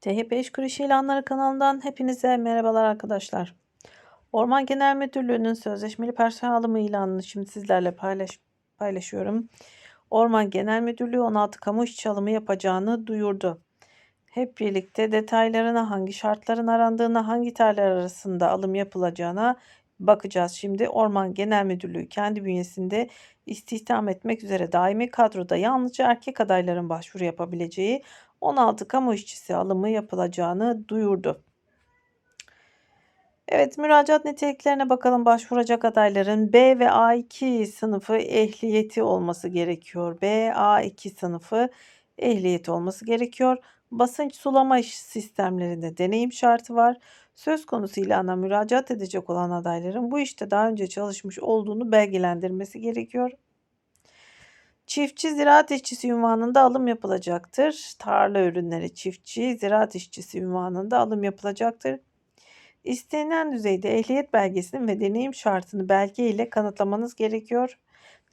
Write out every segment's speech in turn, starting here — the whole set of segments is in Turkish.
THP İş Kuruşu İlanları kanalından hepinize merhabalar arkadaşlar. Orman Genel Müdürlüğü'nün sözleşmeli personel alımı ilanını şimdi sizlerle paylaş paylaşıyorum. Orman Genel Müdürlüğü 16 kamu işçi alımı yapacağını duyurdu. Hep birlikte detaylarına, hangi şartların arandığına, hangi tarihler arasında alım yapılacağına bakacağız. Şimdi Orman Genel Müdürlüğü kendi bünyesinde istihdam etmek üzere daimi kadroda yalnızca erkek adayların başvuru yapabileceği 16 kamu işçisi alımı yapılacağını duyurdu. Evet, müracaat niteliklerine bakalım. Başvuracak adayların B ve A2 sınıfı ehliyeti olması gerekiyor. B, A2 sınıfı ehliyeti olması gerekiyor. Basınç sulama sistemlerinde deneyim şartı var. Söz konusu ilana müracaat edecek olan adayların bu işte daha önce çalışmış olduğunu belgelendirmesi gerekiyor. Çiftçi ziraat işçisi ünvanında alım yapılacaktır. Tarla ürünleri çiftçi ziraat işçisi ünvanında alım yapılacaktır. İstenilen düzeyde ehliyet belgesinin ve deneyim şartını belge ile kanıtlamanız gerekiyor.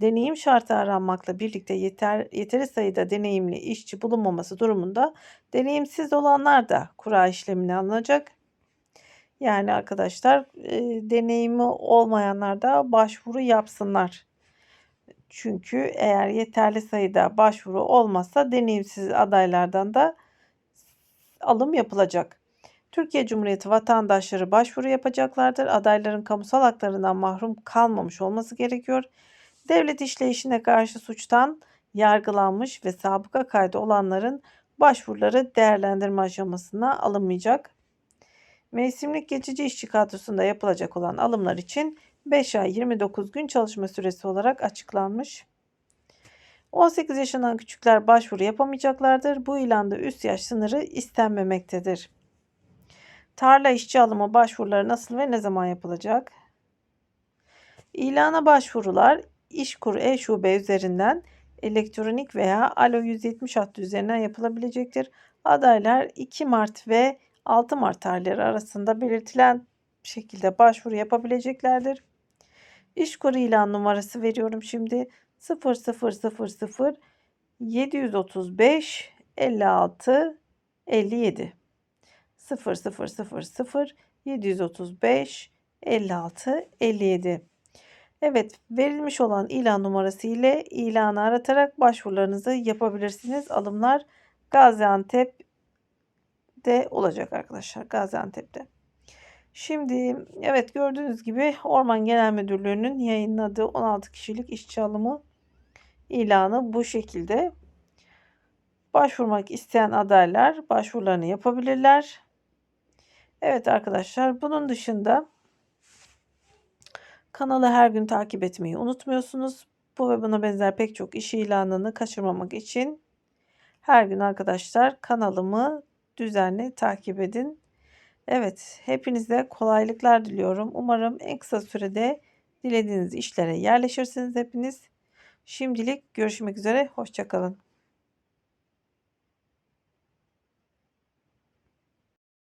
Deneyim şartı aranmakla birlikte yeter, yeteri sayıda deneyimli işçi bulunmaması durumunda deneyimsiz olanlar da kura işlemine alınacak. Yani arkadaşlar e, deneyimi olmayanlar da başvuru yapsınlar. Çünkü eğer yeterli sayıda başvuru olmazsa deneyimsiz adaylardan da alım yapılacak. Türkiye Cumhuriyeti vatandaşları başvuru yapacaklardır. Adayların kamusal haklarından mahrum kalmamış olması gerekiyor. Devlet işleyişine karşı suçtan yargılanmış ve sabıka kaydı olanların başvuruları değerlendirme aşamasına alınmayacak. Mevsimlik geçici işçi kadrosunda yapılacak olan alımlar için 5 ay 29 gün çalışma süresi olarak açıklanmış. 18 yaşından küçükler başvuru yapamayacaklardır. Bu ilanda üst yaş sınırı istenmemektedir. Tarla işçi alımı başvuruları nasıl ve ne zaman yapılacak? İlana başvurular İşkur e-şube üzerinden elektronik veya Alo 170 hattı üzerinden yapılabilecektir. Adaylar 2 Mart ve 6 Mart tarihleri arasında belirtilen şekilde başvuru yapabileceklerdir. İşkur ilan numarası veriyorum şimdi 0000 735 56 57 0000 735 56 57 Evet, verilmiş olan ilan numarası ile ilanı aratarak başvurularınızı yapabilirsiniz. Alımlar Gaziantep'te olacak arkadaşlar. Gaziantep'te. Şimdi evet gördüğünüz gibi Orman Genel Müdürlüğü'nün yayınladığı 16 kişilik işçi alımı ilanı bu şekilde. Başvurmak isteyen adaylar başvurularını yapabilirler. Evet arkadaşlar bunun dışında kanalı her gün takip etmeyi unutmuyorsunuz. Bu ve buna benzer pek çok iş ilanını kaçırmamak için her gün arkadaşlar kanalımı düzenli takip edin. Evet, hepinize kolaylıklar diliyorum. Umarım en kısa sürede dilediğiniz işlere yerleşirsiniz hepiniz. Şimdilik görüşmek üzere, hoşçakalın.